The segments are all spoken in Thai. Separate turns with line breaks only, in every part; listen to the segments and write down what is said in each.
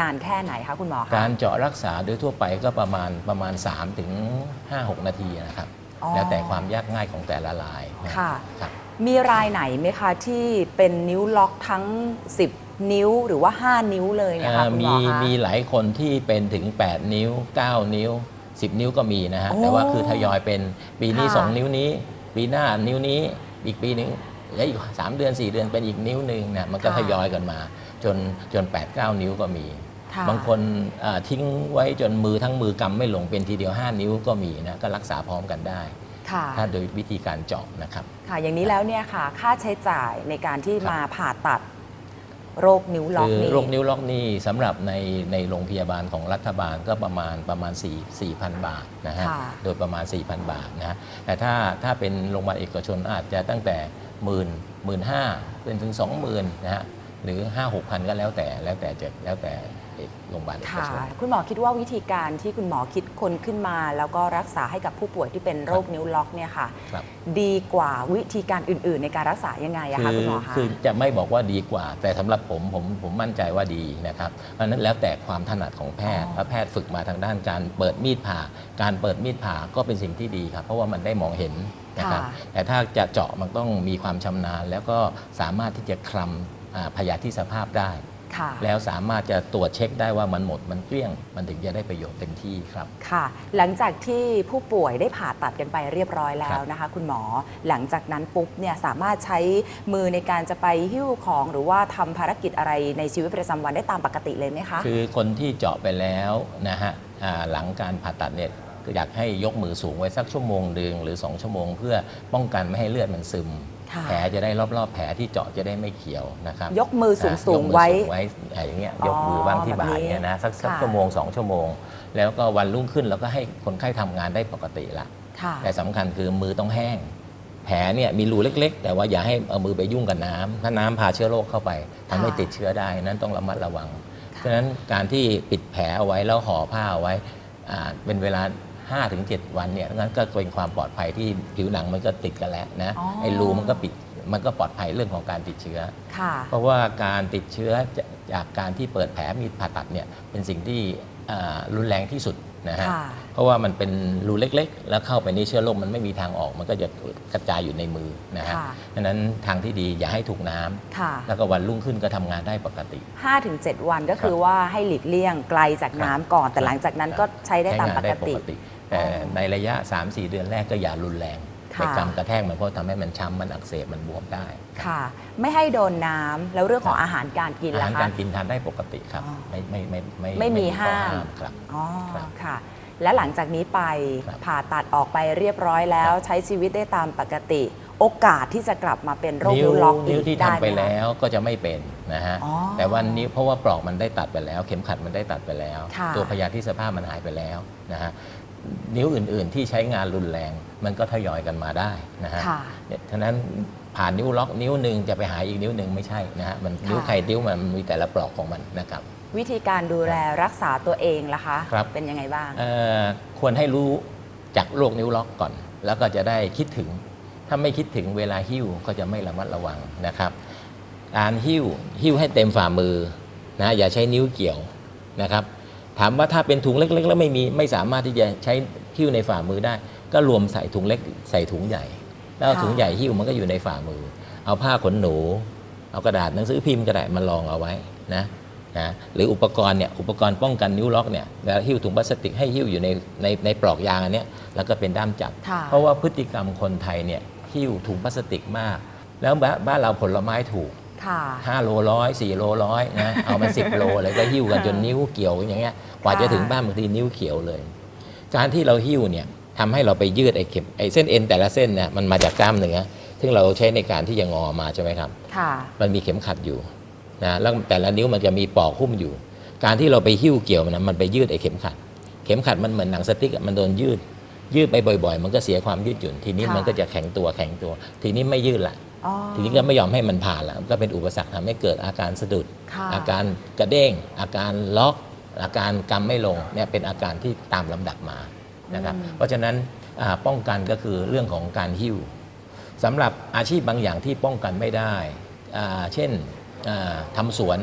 นานแค่ไหนคะคุณหมอคะ
การเจาะรักษาโดยทั่วไปก็ประมาณประมาณ 3 ถึง 5 6 นาทีนะครับ
อ๋อ
แล้วแต่ความยากง่ายของแต่ละรายน
ค่ะ
ครับ
มีรายไหนไหมคะที่เป็นนิ้วล็อกทั้ง 10 นิ้วหรือว่า 5 นิ้วเลยเนี่ยคะ
เอ่อ
คุณหม
มี
อคะ
มีหลายคนที่เป็นถึง 8 นิ้ว 9 นิ้ว 10 นิ้วก็มีนะฮะ
โอ้
แต่ว่าคือทยอยเป็นปีนี้
ค่ะ
2 นิ้วนี้ ปีหน้านิ้วนี้อีกปีหนึงแล้วอีก 3 เดือน 4 เดือนเป็นอีกนิ้วหนึ่งนะมันก็ทยอยกันมา จนจน 8 9 นิ้วก็มี
ค่ะ
บางคนอ่าทิ้งไว้จนมือทั้งมือกำไม่ลงเป็นทีเดียว 5 นิ้วก็มีนะก็รักษาพร้อมกันได้
ค่ะ
ถ้าโดยวิธีการเจาะนะครับ
ค่ะ อย่างนี้แล้วเนี่ยค่ะ ค่าใช้จ่ายในการที่
ครับ
มาผ่าตัดโรคนิ้วล็อก
คือ
นี่
โรคนิ้วล็อกนี่สำหรับในในโรงพยาบาลของรัฐบาลก็ประมาณประมาณ 4 4,000 บาทนะฮะ
ค่ะ
โดยประมาณ 4,000 บาทนะฮะแต่ถ้าถ้าเป็นโรงพยาบาลเอกชนอาจจะตั้งแต่หมื่นหมื่นห้าเป็นถึง 20,000นะฮะ หรือ 5 6 0 0ก็แล้วแต่แล้วแต่จะแล้วแต่โรงพยาบาลเอก
ค่ะ
ชน
คุณหมอคิดว่าวิธีการที่คุณหมอคิดคนขึ้นมา แล้วก็รักษาให้กับผู้ป่วยที่เป็นโรคนิ้วล็อกเนี่ยค่ะ
ครับ
ดีกว่าวิธีการอื่น ๆ ในการรักษายังไงอะคะคุณหมอคะ
คือจะไม่บอกว่าดีกว่า แต่สำหรับผมผมผมมั่นใจว่าดีนะครับเพราะฉะนั้นแล้วแต่ความถนัดของแพทย์
อ๋อ
และแพทย์ฝึกมาทางด้านการเปิดมีดผ่า การเปิดมีดผ่าก็เป็นสิ่งที่ดีครับเพราะว่ามันได้มองเห็นนะครับ
ค่ะ
แต่ถ้าจะเจาะมันต้องมีความชำนาญ แล้วก็สามารถที่จะคลำอ่า พยาธิสภาพได้
ค่ะ
แล้วสามารถจะตรวจเช็คได้ว่ามันหมดมันเกลี้ยง มันถึงจะได้ประโยชน์เต็มที่ครับ
ค่ะ หลังจากที่ผู้ป่วยได้ผ่าตัดกันไปเรียบร้อยแล้
ครั
ว
บ
นะคะ คุณหมอหลังจากนั้นปุ๊บเนี่ยสามารถใช้มือในการจะไปหิ้วของหรือว่าทำภารกิจอะไรในชีวิตประจำวันได้ตามปกติเลยไหมคะ
คือคนที่เจาะไปแล้วนะฮะอ่าหลังการผ่าตัดเนี่ยก็อยากให้ยกมือสูงไว้สักชั่วโมงหนึ่งหรือ 2 ชั่วโมง เพื่อป้องกันไม่ให้เลือดมันซึม
ค่ะ
แผลจะได้รอบๆ แผลที่เจาะจะได้ไม่เขียวนะครับ
ยกมือสูง
อะ
สู
ย
ง
กมือ
ไว้
สูงไว้อะอย่างเงี้ยยกมือบ้างที่บ่า
แบบ
ย
นี้
เนี่ยนะสักสัก
ค่ะ
ชั่วโมง2ชั่วโมง แล้วก็วันรุ่งขึ้นเราก็ให้คนไข้ทำงานได้ปกติละ
ค่ะ
แต่สำคัญคือมือต้องแห้ง แผลเนี่ยมีรูเล็ก ๆ แต่ว่าอย่าให้เอามือไปยุ่งกับน้ำถ้าน้ำพาเชื้อโรคเข้าไปทำให้
ค่ะ
ติดเชื้อได้นั้นต้องระมัดระวัง เพราะฉะนั้นการที่ปิดแผลเอาไว้แล้วห่อผ้าเอาไว้อ่าเป็นเวลา 5-7วันเนี่ยงั้นก็เป็นความปลอดภัยที่ผิวหนังมันก็ติดกันแล้วนะ
อ๋อ
ไอ้รูมันก็ปิดมันก็ปลอดภัยเรื่องของการติดเชื้อ
ค่ะ
เพราะว่าการติดเชื้อจะจากการที่เปิดแผลมีผ่าตัดเนี่ยเป็นสิ่งที่อ่ารุนแรงที่สุดนะฮะ
ค่ะ
เพราะว่ามันเป็นรูเล็กๆ แล้วเข้าไปในเชื้อโรคมันไม่มีทางออก มันก็จะกระจายอยู่ในมือนะฮะ
ค่ะ
ดังนั้นทางที่ดีอย่าให้ถูกน้ำ
ค่ะ
แล้วก็วันรุ่งขึ้นก็ทำงานได้ปกติ
5-7 วันก็คือว่าให้หลีกเลี่ยงไกลจากน้ำก่อน แต่หลังจากนั้นก็ใช้ได้ตาม
ใช้ง
ป
นได้
กติ
แต่
อ๋อ
ในระยะ 3-4 เดือนแรกก็อย่ารุนแรง
ค่ะ
ไปกำกระแทกมันเพราะทำให้มันช้ำมันอักเสบมันบวมได้
ค่ะ ไม่ให้โดนน้ำแล้วเรื่องของอาหารการกิน
อา
ล่ะ
หาร
คะ
การกินทานได้ปกติครับ
อ๋อ
ไม่ไม่ไม่ไม่
ไม่มี
ข้อ
ห้าม
ครับ
อ๋อ
ครับ
ค่ะ และหลังจากนี้ไป
ครับ
ผ่าตัดออกไปเรียบร้อยแล้ว ใช้ชีวิตได้ตามปกติ โอกาสที่จะกลับมาเป็นโรค
นิ้
นิ้
ว
วล็อกอี
นิ้ว
ก
ที่
ได้
ทำ
ไห
ไป
มคะ
แล้วก็จะไม่เป็นนะฮะ
อ๋อ
แต่วันนี้เพราะว่าปลอกมันได้ตัดไปแล้ว เข็มขัดมันได้ตัดไปแล้ว
ค่ะ
ตัวพยาธิสภาพมันหายไปแล้วนะฮะนิ้วอื่น ๆ ที่ใช้งานรุนแรง มันก็ทยอยกันมาได้นะฮะ
ค่ะ
เนี่ยฉะนั้นผ่านนิ้วล็อกนิ้วหนึ่งจะไปหาอีกนิ้วหนึ่งไม่ใช่นะฮะมันนิ้ว
ค่ะ
ใครนิ้วมันมีแต่ละปลอกของมันนะครับ
วิธีการดูแลรักษาตัวเองล่ะคะ
ครับ
เป็นยังไงบ้าง
เอ่อควรให้รู้จากโรคนิ้วล็อกก่อน แล้วก็จะได้คิดถึง ถ้าไม่คิดถึงเวลาหิ้วก็จะไม่ระมัดระวังนะครับ การหิ้วหิ้วให้เต็มฝ่ามือนะอย่าใช้นิ้วเกี่ยวนะครับ ถามว่าถ้าเป็นถุงเล็ก ๆ แล้วไม่มีไม่สามารถที่จะใช้หิ้วในฝ่ามือได้ ก็รวมใส่ถุงเล็กใส่ถุงใหญ่ แล้วเอา
ค่ะ
ถุงใหญ่หิ้วมันก็อยู่ในฝ่ามือ เอาผ้าขนหนู เอากระดาษหนังสือพิมพ์ก็ได้มารองเอาไว้นะ นะหรืออุปกรณ์เนี่ยอุปกรณ์ป้องกันนิ้วล็อกเนี่ยแล้วหิ้วถุงพลาสติกให้หิ้วอยู่ในในในปลอกยางอันเนี้ยแล้วก็เป็นด้ามจับ
ค่ะ
เพราะว่าพฤติกรรมคนไทยเนี่ยหิ้วถุงพลาสติกมาก แล้วบ้านบ้านเราผลไม้ถูก
ค่ะ
5โลร้อย4โลร้อยนะเอามา10โลเลยก็หิ้วกันจนนิ้วเกี่ยวอย่างเงี้ยกว่าจะถึงบ้านบางทีนิ้วเขียวเลย การที่เราหิ้วเนี่ยทำให้เราไปยืดไอ้เข็มไอ้เส้นเอ็นแต่ละเส้นเนี่ยมันมาจากกล้ามเนื้อซึ่งเราใช้ในการที่จะงอมาใช่ไหมครับ
ค่ะ
มันมีเข็มขัดอยู่ นะแล้วแต่ละนิ้วมันจะมีปลอกหุ้มอยู่ การที่เราไปหิ้วเกี่ยวมันนะมันไปยืดไอ้เข็มขัด เข็มขัดมันเหมือนหนังสติ๊กอะมันโดนยืด ยืดไปบ่อย ๆ มันก็เสียความยืดหยุ่น ทีนี้
ค่ะ
มันก็จะแข็งตัวแข็งตัว ทีนี้ไม่ยืดละ
อ๋อ
ทีนี้ก็ไม่ยอมให้มันผ่านละก็เป็นอุปสรรคทำให้เกิดอาการสะดุด
ค่ะ
อาการกระเด้ง อาการล็อก อาการกำไม่ลงเนี่ยเป็นอาการที่ตามลำดับมานะครับ
อืม
เพราะฉะนั้นอ่าป้องกันก็คือเรื่องของการหิ้วสำหรับอาชีพบางอย่างที่ป้องกันไม่ได้อ่าเช่น อ่าทำสวน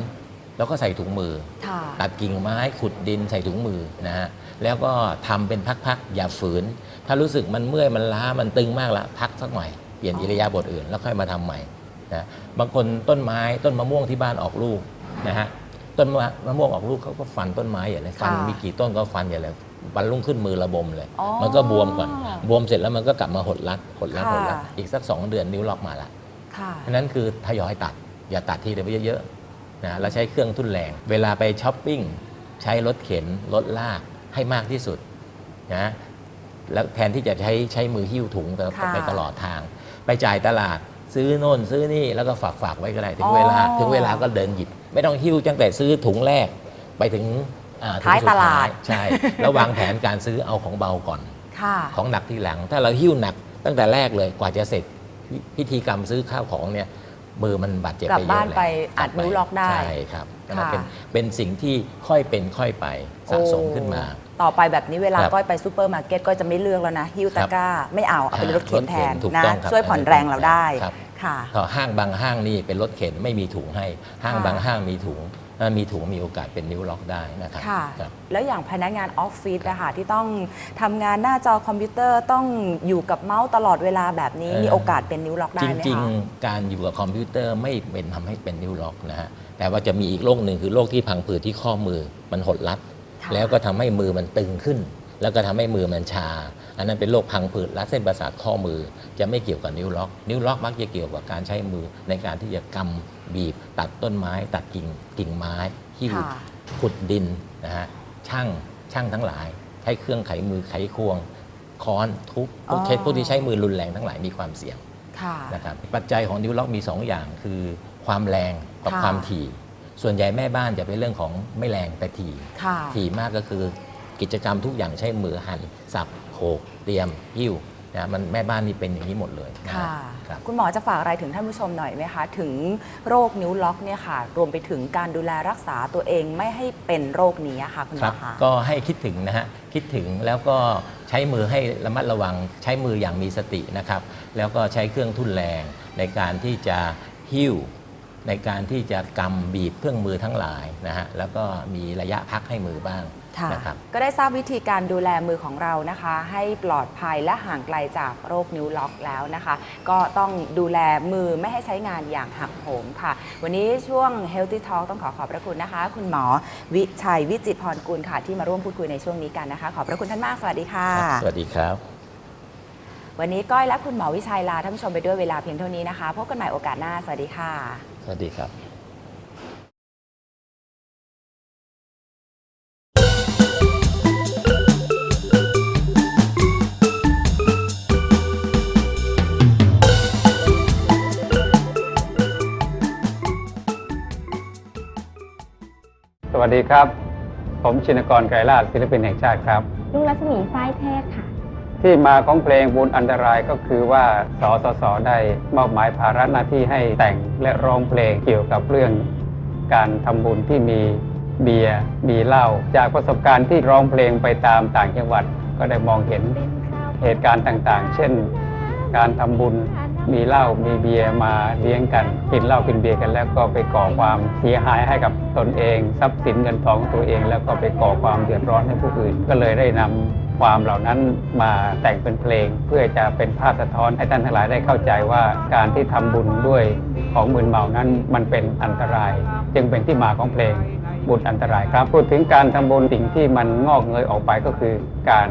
แล้วก็ใส่ถุงมือ
ค่ะ
ตัดกิ่งไม้ขุดดินใส่ถุงมือนะฮะแล้วก็ทำเป็นพักๆอย่าฝืน ถ้ารู้สึกมันเมื่อยมันล้ามันตึงมากละพักสักหน่อยเปลี่ยนอิริยาบถอื่นแล้วค่อยมาทำใหม่นะบางคนต้นไม้ต้นมะม่วงที่บ้านออกลูกนะฮะต้นมะมะม่วงออกลูกเขาก็ฟันต้นไม้อย่างไรฟัน
ค่ะ
มีกี่ต้นก็ฟันอย่างไรวันรุ่งขึ้นมือระบมเลย
อ๋อ
มันก็บวมก่อน บวมเสร็จแล้วมันก็กลับมาหดรัดหดรัด
ค่ะ
หดรัดอีกสักสองเดือนนิ้วล็อกมาละ
ค่ะ
ฉะนั้นคือทยอยตัด อย่าตัดทีเดียวเยอะๆนะแล้วใช้เครื่องทุ่นแรง เวลาไปช้อปปิ้งใช้รถเข็นรถลากให้มากที่สุดนะแล้วแทนที่จะใช้ใช้มือหิ้วถุงไป
ค่ะ
ไปตลอดทาง ไปจ่ายตลาดซื้อโน่นซื้อนี่แล้วก็ฝากฝากๆไว้ก็ได้ถึ
อ๋
ง
อ
เวลาถึงเวลาก็เดินหยิบ ไม่ต้องหิ้วตั้งแต่ซื้อถุงแรกไปถึงอ่ถุง
ท้าย
สุ
ตลาด
ใช่ แล้ววางแผนการซื้อเอาของเบาก่อน
ค่ะ
ของหนักทีหลัง ถ้าเราหิ้วหนักตั้งแต่แรกเลยกว่าจะเสร็จพิพิธีกรรมซื้อข้าวของเนี่ย มือมันบาดเจ็บ
กลับ
ไปเยอะ
บ้าน
แล้ว
ไป
ก
อัดนิ้วล็อกได้
ใช่ครับนั่น
ค่ะ
เป็นเป็นสิ่งที่ค่อยเป็นค่อยไปสะสมขึ้นมา
โอ้ต่อไปแบบนี้เวลา
ครับ
ก้อยไปซูเปอร์มาร์เก็ตก็จะไม่เลือกแล้วนะฮิ้วตะกร้า ไม่เอาเอาเป็นรถเข็นแทน
รถเข็นถูก
นะ
ต้องครับ
ช่วยผ่อนแรงเราได้
ครับ
ค่ะ
ต่อห้างบางห้างนี่เป็นรถเข็นไม่มีถุงให้ ห้าง
ค่ะ
บางห้างมีถุงถ้า มีถุงมีโอกาสเป็นนิ้วล็อกได้นะครับ
ค่ะ
ครับ
แล้วอย่างพนักงานออฟฟิศนะคะที่ต้องทำงานหน้าจอคอมพิวเตอร์ต้องอยู่กับเมาส์ตลอดเวลาแบบนี้
เออ
มีโอกาสเป็นนิ้วล็อกได้
จ
ไหม
ริง
คะ
ๆการอยู่กับคอมพิวเตอร์ไม่เป็นทำให้เป็นนิ้วล็อกนะฮะแต่ว่าจะมีอีกโรคหนึ่งคือโรคที่พังผืดที่ข้อมือมันหดรัด
ค่ะ
แล้วก็ทำให้มือมันตึงขึ้น แล้วก็ทำให้มือมันชา อันนั้นเป็นโรคพังผืดรัดเส้นประสาทข้อมือ จะไม่เกี่ยวกับนิ้วล็อก นิ้วล็อกมักจะเกี่ยวกับการใช้มือในการที่จะกำ บีบ ตัดต้นไม้ ตัดกิ่งกิ่งไม้หิ้ว
ค่ะ
ขุดดินนะฮะช่างช่างทั้งหลาย ใช้เครื่องไขมือไขควง ค้อนทุบพวก
อ๋อ
เคสพวกที่ใช้มือรุนแรงทั้งหลายมีความเสี่ยง
ค่ะ
นะครับปัจจัยของนิ้วล็อกมี 2 อย่างคือความแรงกับ
ค่ะ
ความถี่ ส่วนใหญ่แม่บ้านจะเป็นเรื่องของไม่แรงแต่ถี่
ค่ะ
ถี่มากก็คือกิจกรรมทุกอย่างใช้มือหั่นสับโขกเตรียมหิ้ว นะมันแม่บ้านนี่เป็นอย่างนี้หมดเลยนะ
ค่ะ
ครับ
คุณหมอจะฝากอะไรถึงท่านผู้ชมหน่อยไหมคะ ถึงโรคนิ้วล็อกเนี่ยค่ะ รวมไปถึงการดูแลรักษาตัวเองไม่ให้เป็นโรคนี้อะค่ะ คุณห
ค
ม
รั
อบคะ
ก็ให้คิดถึงนะฮะคิดถึงแล้วก็ใช้มือให้ระมัดระวัง ใช้มืออย่างมีสตินะครับ แล้วก็ใช้เครื่องทุ่นแรงในการที่จะหิ้ว ในการที่จะกำบีบเครื่องมือทั้งหลายนะฮะแล้วก็มีระยะพักให้มือบ้าง
ค่ะ
นะครับ
ก็ได้ทราบวิธีการดูแลมือของเรานะคะ ให้ปลอดภัยและห่างไกลจากโรคนิ้วล็อกแล้วนะคะ ก็ต้องดูแลมือไม่ให้ใช้งานอย่างหักโหมค่ะ วันนี้ช่วง Healthy Talk ต้องขอขอบพระคุณนะคะ คุณหมอวิชัยวิจิตรพรกุลค่ะ ที่มาร่วมพูดคุยในช่วงนี้กันนะคะ ขอบพระคุณท่านมากสวัสดีค่ะ
สวัสดีครับ
วันนี้ก้อยและคุณหมอวิชัยลาท่านผู้ชมไปด้วยเวลาเพียงเท่านี้นะคะพบกันใหม่โอกาสหน้าสวัสดีค่ะ
สวัสดีครับ
สวัสดีครับ ผมชินกรไกรลาศศิลปินแห่งชาติครับ
ลุงรัศมีฝ้ายเทศค่ะ
ที่มาของเพลงบุญอันตรายก็คือว่าสสสได้มอบหมายภาระหน้าที่ให้แต่งและร้องเพลงเกี่ยวกับเรื่อง การทำบุญที่มีเบียร์มีเหล้าจากประสบการณ์ที่ร้องเพลงไปตามต่างจังหวัดก็ได้มองเห็นเหตุการณ์ต่างๆ เช่น การทำบุญมีเหล้ามีเบียร์มาเลี้ยงกันกินเหล้ากินเบียร์กันแล้วก็ไปก่อความเสียหายให้กับตนเอง ทรัพย์สินเงินทองของตัวเอง แล้วก็ไปก่อความเดือดร้อนให้ผู้อื่น ก็เลยได้นำ ความเหล่านั้นมาแต่งเป็นเพลง เพื่อจะเป็นภาพสะท้อนให้ท่านทั้งหลายได้เข้าใจว่าการที่ทำบุญด้วยของมึนเมานั้นมันเป็นอันตราย จึงเป็นที่มาของเพลงบุญอันตรายครับพูดถึงการทำบุญสิ่งที่มันงอกเงยออกไปก็คือการ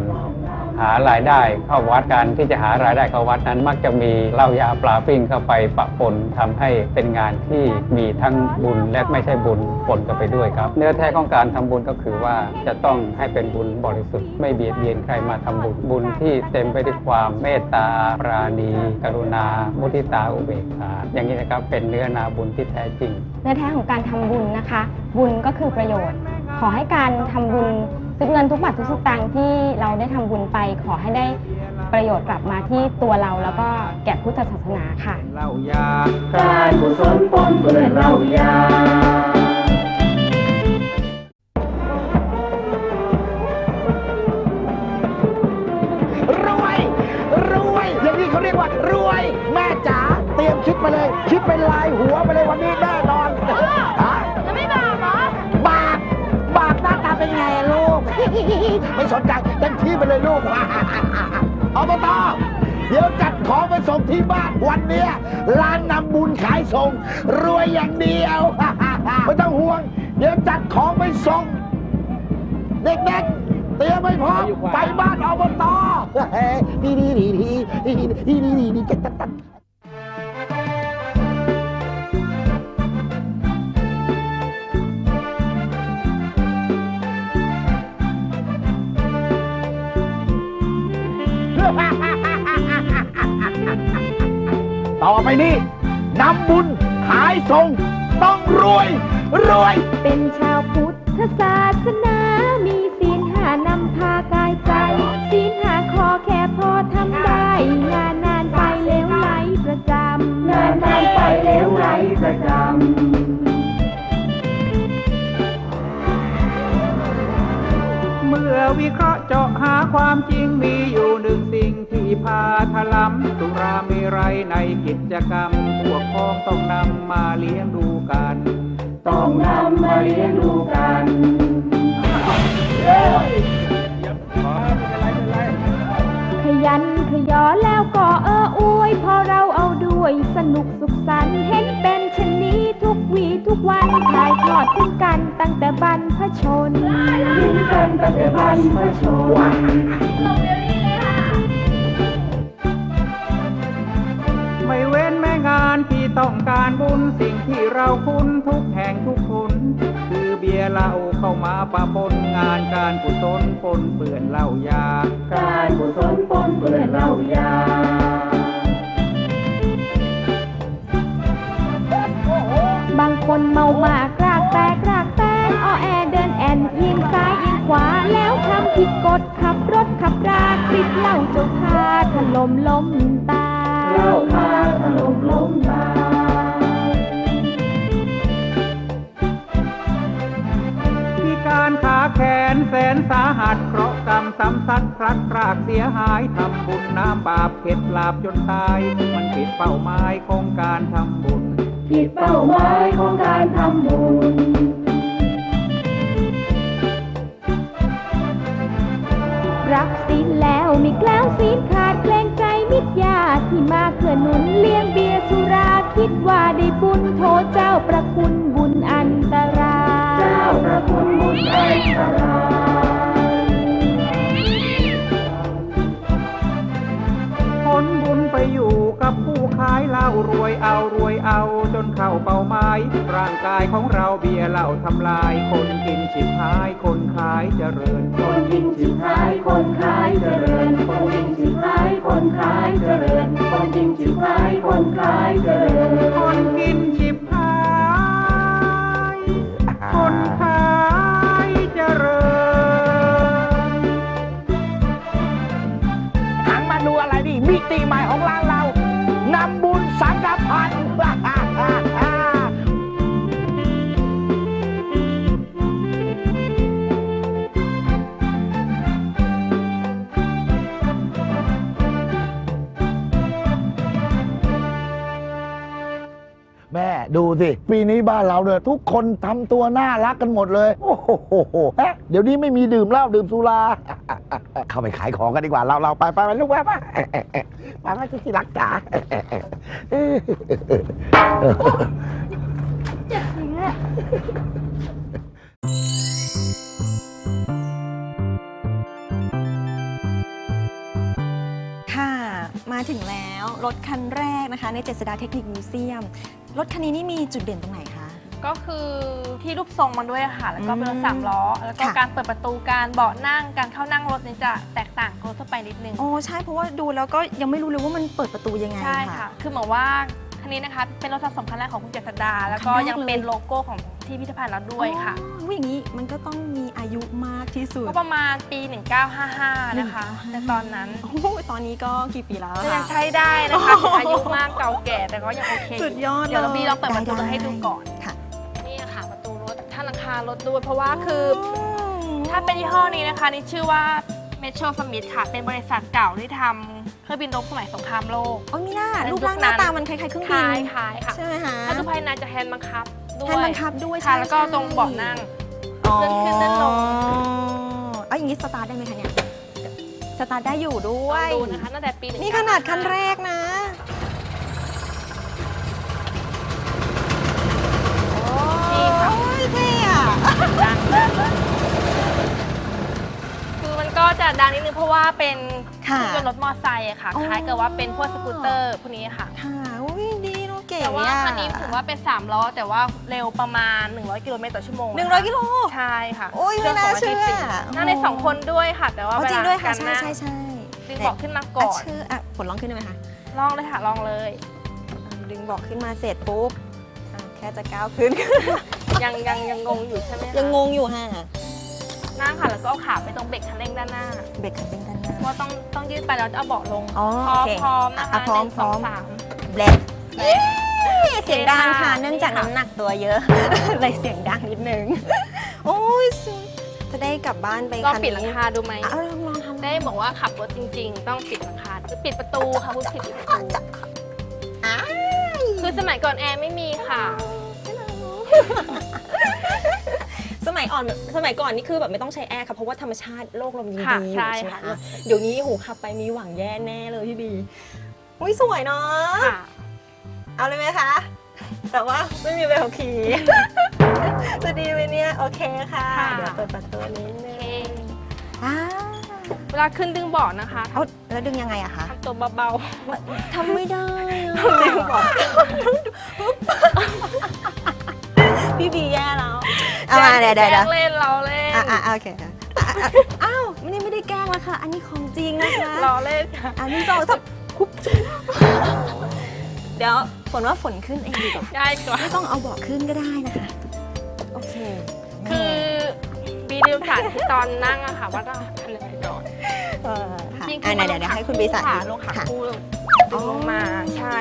หารายได้เข้าวัดการที่จะหารายได้เข้าวัดนั้นมักจะมีเหล้ายาปลาปิ้งเข้าไปปะปนทำให้เป็นงานที่มีทั้งบุญและไม่ใช่บุญปนกันไปด้วยครับ เนื้อแท้ของการทำบุญก็คือว่าจะต้องให้เป็นบุญบริสุทธิ์ไม่เบียดเบียนใครมาทำบุญบุญที่เต็มไปด้วยความเมตตาปราณี กรุณา มุทิตาอุเบกขาอย่างนี้นะครับเป็นเนื้อนาบุญที่แท้จริง
เนื้อแท้ของการทำบุญนะคะ บุญก็คือประโยชน์ ขอให้การทำบุญ ทุกเงินทุกบาททุกสตางค์ที่เราได้ทำบุญไป ขอให้ได้ประโยชน์กลับมาที่ตัวเราแล้วก็แก่พุทธศาสนาค่ะ
เราอยากการกุศลปนเปื้อนเราอยาก
รวย รวย อย่างนี้เขาเรียกว่ารวย แม่จ๋าเตรียมคิดมาเลย คิดเป็นลายหัวไปเลย
ไม่
สนใจเต็มที่ไปเลยลูกอบตเดี๋ยวจัดของไปส่งที่บ้านวันเนี้ยร้านนำบุญขายส่ง รวยอย่างเดียว ไม่ต้องห่วง เดี๋ยวจัดของไปส่ง เด็กๆ เตรียมไม่พร้อมไปบ้านอบตดีดีดีดีดีดีดีดี ต่อไปนี้นำบุญขายส่งต้องรวยรวย
เป็นชาวพุทธศาสนา มีศีลหานำพากายใจ ศีลหาคอแค่พอทำได้ งานนานไปเลวไหลประจำงานนานไปเลวไหลประจำ
เมื่อวิเคราะห์เจาะหาความจริงมีอยู่หนึ่งสิ่ง ที่พาทะล้ำสุราเมรัยในกิจกรรม พวกพ้องต้องนำมาเลี้ยงดูกัน ต้องนำมาเลี้ยงดูกัน
ขยันขยอแล้วก็เอออวยพอเราเอาด้วยสนุกสุขสันต์เห็นเป็นชนนี้ทุกวีทุกวันถ่ายทอดถึงกันตั้งแต่บรรพชนถึงกันตั้งแต่บรรพชน
ต้องการบุญสิ่งที่เราคุ้นทุกแห่งทุกคนคือเบียร์เหล้าเข้ามาปะปนงานการกุศลปนเปื่อนเหล้ายา การกุศลปนเปื่อนเหล้ายา
บางคนเมามากรากแตกรากแตนอ้อแอเดินแอนเอียงซ้ายเอียงขวาแล้วทำผิดกฎขับรถขับราติดเหล้าจ้าพาถล่มล้มตา ย
เหล้าพาถล่มล้มตายพิการขาแขนแสนสาหัสเพราะกรรมซ้ำซัดพลัดพรากเสียหายทำบุญน้ำบาปเข็ดลาบจนตาย มันผิดเป้าหมายของการทำบุญ ผิดเป้าหมายของการทำบุญ
รักศีลแล้วมีแกล้วศีลขาดเกรงใจ มิตรญาติที่มาเกื้อหนุนเลี้ยงเบียร์สุราคิดว่าได้บุญโทเจ้าประคุณบุญอันตราย
เจ้าประคุณบุญอันตรายผลบุญ ไปอยู่กับผู้ขายเหล้ารวยเอารวยเอาจนเข้าเป้าหมายร่างกายของเราเบียร์เหล้าทำลาย คนกินฉิบหาย คนขายเจริญ คนกินฉิบหายคนขายเจริญ คนกินฉิบหายคนขายเจริญ คนกินฉิบหายคนขายเจริญคนกินฉิบหายคนขาย
สิปีนี้บ้านเราเนี่ยทุกคนทำตัวน่ารักกันหมดเลย โอ้โหฮะเดี๋ยวนี้ไม่มีดื่มเหล้าดื่มสุราเข้าไปขายของกันดีกว่าเราเราไปไปไปลูกแม่ไปไปไปที่รักจ๋า
ค่ะมาถึงแล้ว รถคันแรกนะคะ ในเจษดาเทคนิคมิวเซียม รถคันนี้นี่มีจุดเด่นตรงไหนคะ
ก็คือที่รูปทรงมันด้วยค่ะ แล้วก็เป็นรถ
อืม
สามล้อ แล้วก็
ค่ะ
การเปิดประตูการเบาะนั่งการเข้านั่งรถนี่จะแตกต่างกับรถทั่วไปนิดนึง
โอ้ใช่เพราะว่าดูแล้วก็ยังไม่รู้เลยว่ามันเปิดประตูยังไง
ใช่
ค่ะ
ค่ะคือเหมือนว่า คันนี้นะคะเป็นรถสะสมคันแรกของคุณเจษดา แล้วก็
คันแรก
ยังเป็น
เลย
โลโก้ของที่พิพิธภัณฑ์เราด้วยค่ะ
อ๋ออย่างนี้มันก็ต้องมีอายุมากที่สุด
ก็ประมาณปี 1955 นะคะ
1955
ในตอนนั้น
โอ้โหตอนนี้ก็กี่ปีแล้ว
ก็
อะ
ยัง
คะ
ใช้ได้นะคะถึงอายุมากเก่าแก่แต่ก็ยังโอเค
สุดยอด
เดี๋ยวเรา
เลย
บีลองเปิดประตูมาให้ดูก่อน
ค่ะ
นี่ค่ะประตูรถท่านหลังคารถด้วยเพราะว่าคือ ถ้าเป็นยี่ห้อนี้นะคะนี่ชื่อว่า Metro Summit ค่ะ เป็นบริษัทเก่าที่ทำเครื่องบินรบสมัยสงครามโลก
โอ้ยมีหน้า
ใน
รูปร่าง
ยุค
ห
นั้
น้านตามันคล้ายๆเครื่อง
ค
บิน
ล้ายคล้ายค่ะ
ใช่ไหมคะ
ถ้าดูภายในจะแฮนด์บังคับด้วย
แฮนด์บังคับด้วย
ค่ะ
ใช่
แล้วก็
ใช่
ตรงเบาะนั่ง
อ๋อ
เลื่อนขึ้นเลื่อนลง
เอาอย่างสตาร์ทได้อยู่ด้ว
ลอง
ย
ดูนะคะตั้งแต่ปี
นี่ขนาดคันแรกนะ
นี่ค่ะ
โอ้ยเท่อะ
ดังคือมันก็ จะดังนิดนึงเพราะว่าเป็น
ค่ะ
เครื่องยนต์รถมอเตอร์ไซค์อะค่ะ
อ๋อ
คล้ายกับว่าเป็นพวกสกูตเตอร์พวกนี้ค่ะ
ค่ะอุ้ยดีเนอะเก๋
แต่ว่า
อะ
คันนี้ถือว่าเป็น 3 ล้อ แต่ว่าเร็วประมาณ 100 กิโลเมตรต่อชั่วโมง
หนึ่งร้อยกิโล
ใช่ค่ะ
โอ้ยไม่น่าเชื่อ
224นั่งในสองคนด้วยค่ะ แต่ว่า
อ๋อ
เว
จริง
ลา
ด้วยค่ะ
การ
ใช่
นั่ง
ใช่ใช่
ดึงเบาะขึ้นมา
อะ
ก่อน
ชื่ออะผลลองขึ้นได้ไหมคะ
ลองเลยค่ะลองเลย
อะดึงเบอกขึ้นมาเสร็จปุ๊บอะแค่จะก้าวขึ้น
ยังยังยังงงอยู่ใช่ไหมคะ
ยังงงอยู่ฮะ
นั่งค่ะ แล้วก็เอาขาไปตรงเบรกคันเร่งด้านหน้า
เบรกคันเร่งด้านหน้า
เพราะต้องต้องยืดไปแล้วจะเอาเบาะลง
อ๋อ
พร้อ
โอ
ม
เค
พร้อมนะคะ
อะพร้อม
หนึ่งสอง
พร้อม
สาม
แบล็คเสียงดังค่ะ เนื่องจากน้ำหนักตัวเยอะ เลยเสียงดังนิดนึง โอ้ยสวยจะได้กลับบ้านไป
ก็
คัน
ปิดหลัง
นี้
คาดูไหม
อะเอาลองลองทำ
ได้บอกว่าขับรถจริง ๆ ต้องปิดหลังคาคือปิดประตูค่ะพูดผิดปิดประตู
อ้าย
คือสมัยก่อนแอร์ไม่มีค่ะ
สมัยอ่อนสมัยก่อนนี่คือแบบไม่ต้องใช้แอร์ค่ะเพราะว่าธรรมชาติโลกลมยัง
ค่ะ
ดีอยู่
ใช่
ใช่ไหม
ค่ะ
คะเดี๋ยวนี้โหขับไปมีหวังแย่แน่เลยพี่บีอุ้ยสวยเนาะ
ค่ะ
เอาเลยไหมคะ แต่ว่าไม่มีใบขับขี่ จะดีไหมเนี่ย โอเคค่ะ
ค่ะ
เดี๋ยวเปิดประตูนิด
โอ
นึ
เค
งอ่า
เวลาขึ้นดึงเบาะนะคะ
เอาแล้วดึงยังไงอะคะ
ทำตัวเบา
ทำไม่ได้อะ
ๆดึงเบาะ
พี่บีแย่แล้วเอามาเดี๋ยวเดี๋ยว
แก
เดี๋
ล้
ยว
งเล่นเราเล่น
อะอะโอเคค่ะอะอะอ้าวไม่ได้ไม่ได้แกล้งแล้วค่ะอันนี้ของจริงนะคะ
เราเล่นค่ะ
อันนี้สองสามคุบเดี๋ยวฝนว่าฝนขึ้นเองดีกว่า
ได้กว่า
ไม่ต้องเอาเบาะขึ้นก็ได้นะคะ โอเค
คือบีดิวสานที่ตอนนั่งอะค่ะ ว่าต้องทำยังไงก่อน
เออค่ะ
จริงๆ
อะเดี๋ยวเดี๋ยวเดี๋ยวให้คุณบีสาธิต
ลงขา
ค่ะ
คู่ดึงลงมาใช่